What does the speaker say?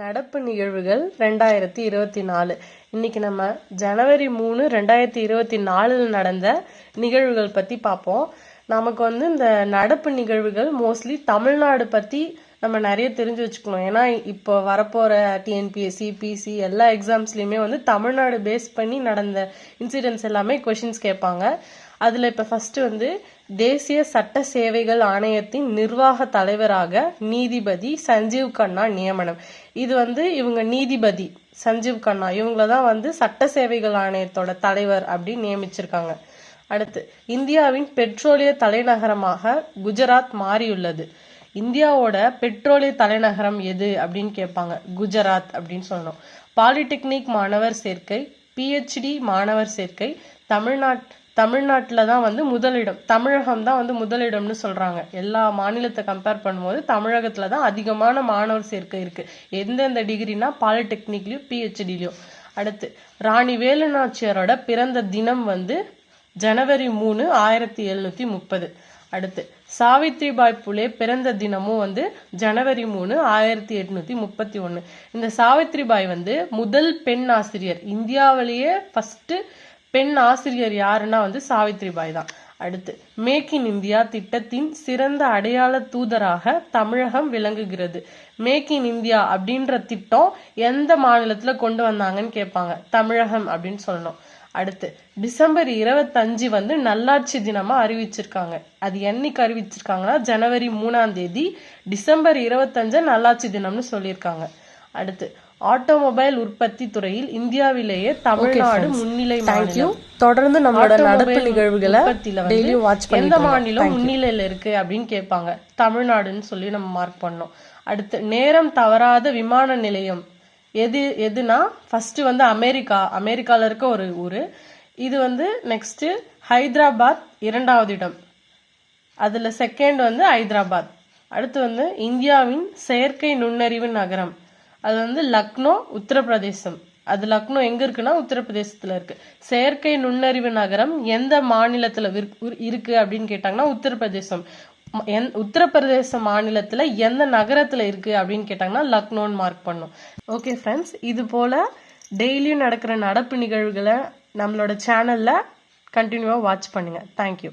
நடப்பு நிகழ்வுகள் ரெண்டாயிரத்தி இருபத்தி நாலு. இன்னைக்கு நம்ம ஜனவரி மூணு ரெண்டாயிரத்தி இருபத்தி நாலில் நடந்த நிகழ்வுகள் பற்றி பார்ப்போம் நமக்கு வந்து இந்த நடப்பு நிகழ்வுகள் மோஸ்ட்லி தமிழ்நாடு பற்றி நம்ம நிறைய தெரிஞ்சு வச்சுக்கணும். ஏன்னா இப்போ வரப்போகிற டிஎன்பிஎஸ்சி பிசி எல்லா எக்ஸாம்ஸ்லையுமே வந்து தமிழ்நாடு பேஸ் பண்ணி நடந்த இன்சிடென்ட்ஸ் எல்லாமே கொஷின்ஸ் கேட்பாங்க. அதில் இப்போ ஃபஸ்ட்டு வந்து தேசிய சட்ட சேவைகள் ஆணையத்தின் நிர்வாக தலைவராக நீதிபதி சஞ்சீவ் கண்ணா நியமனம். இது வந்து இவங்க நீதிபதி சஞ்சீவ் கண்ணா. இவங்கள தான் வந்து சட்ட சேவைகள் ஆணையத்தோட தலைவர் அப்படின்னு நியமிச்சிருக்காங்க. அடுத்து இந்தியாவின் பெட்ரோலிய தலைநகரமாக குஜராத் மாறியுள்ளது. இந்தியாவோட பெட்ரோலிய தலைநகரம் எது அப்படின்னு கேட்பாங்க. குஜராத் அப்படின்னு சொல்லணும். பாலிடெக்னிக் மாணவர் சேர்க்கை பிஹெச்டி மாணவர் சேர்க்கை தமிழ்நாட் தமிழ்நாட்டில் தான் வந்து முதலிடம். தமிழகம் தான் வந்து முதலிடம்னு சொல்கிறாங்க எல்லா மாநிலத்தை கம்பேர் பண்ணும்போது தமிழகத்தில் தான் அதிகமான மாணவர் சேர்க்கை இருக்குது எந்தெந்த டிகிரினா பாலிடெக்னிக்லேயும் பிஹெச்டிலையும் அடுத்து ராணி வேலுநாச்சியாரோட பிறந்த தினம் வந்து ஜனவரி மூணு ஆயிரத்தி எழுநூற்றி முப்பது. அடுத்து சாவித்ரிபாய் புலே பிறந்த தினமும் வந்து ஜனவரி மூணு ஆயிரத்தி எட்நூத்தி முப்பத்தி ஒன்று இந்த சாவித்ரிபாய் வந்து முதல் பெண் ஆசிரியர். இந்தியாவிலேயே ஃபஸ்ட்டு பெண் ஆசிரியர் யாருன்னா வந்து சாவித்ரிபாய் தான். அடுத்து மேக் இன் இந்தியா திட்டத்தின் சிறந்த அடையாள தூதராக தமிழகம் விளங்குகிறது. மேக் இன் இந்தியா அப்படின்ற திட்டம் எந்த மாநிலத்துல கொண்டு வந்தாங்கன்னு கேட்பாங்க. தமிழகம் அப்படின்னு சொல்லணும். அடுத்து டிசம்பர் இருபத்தஞ்சு வந்து நல்லாட்சி தினமா அறிவிச்சிருக்காங்க. அது என்னைக்கு அறிவிச்சிருக்காங்கன்னா ஜனவரி மூணாம் தேதி டிசம்பர் இருபத்தஞ்ச நல்லாட்சி தினம்னு சொல்லியிருக்காங்க. அடுத்து ஆட்டோமொபைல் உற்பத்தி துறையில் இந்தியாவிலேயே தமிழ்நாடு முன்னிலை மாநிலம். தொடர்ந்து நம்மளோட நடப்பு நிகழ்வுகளை எந்த மாநிலம் முன்னிலையில இருக்கு அப்படின்னு கேட்பாங்க. தமிழ்நாடுன்னு சொல்லி நம்ம மார்க் பண்ணோம். அடுத்து நேரம் தவறாத விமான நிலையம். எது எதுனா? ஃபர்ஸ்ட் வந்து அமெரிக்கா. அமெரிக்கால இருக்க ஒரு ஊர். இது வந்து நெக்ஸ்ட் ஹைதராபாத் இரண்டாவது இடம். அதுல செகண்ட் வந்து ஹைதராபாத். அடுத்து வந்து இந்தியாவின் செயற்கை நுண்ணறிவு நகரம். அது வந்து லக்னோ உத்தரப்பிரதேசம். அது லக்னோ எங்க இருக்குன்னா உத்தரப்பிரதேசத்துல இருக்கு. செயற்கை நுண்ணறிவு நகரம் எந்த மாநிலத்துல விற்கு- இருக்கு அப்படின்னு கேட்டாங்கன்னா உத்தரப்பிரதேசம். எந்- உத்தரப்பிரதேச மாநிலத்துல எந்த நகரத்துல இருக்கு அப்படின்னு கேட்டாங்கன்னா லக்னோன்னு மார்க் பண்ணும். ஓகே ஃப்ரெண்ட்ஸ் இது போல டெய்லியும் நடக்கிற நடப்பு நிகழ்வுகளை நம்மளோட சேனல்ல கண்டினியூவா வாட்ச் பண்ணுங்க. தேங்க்யூ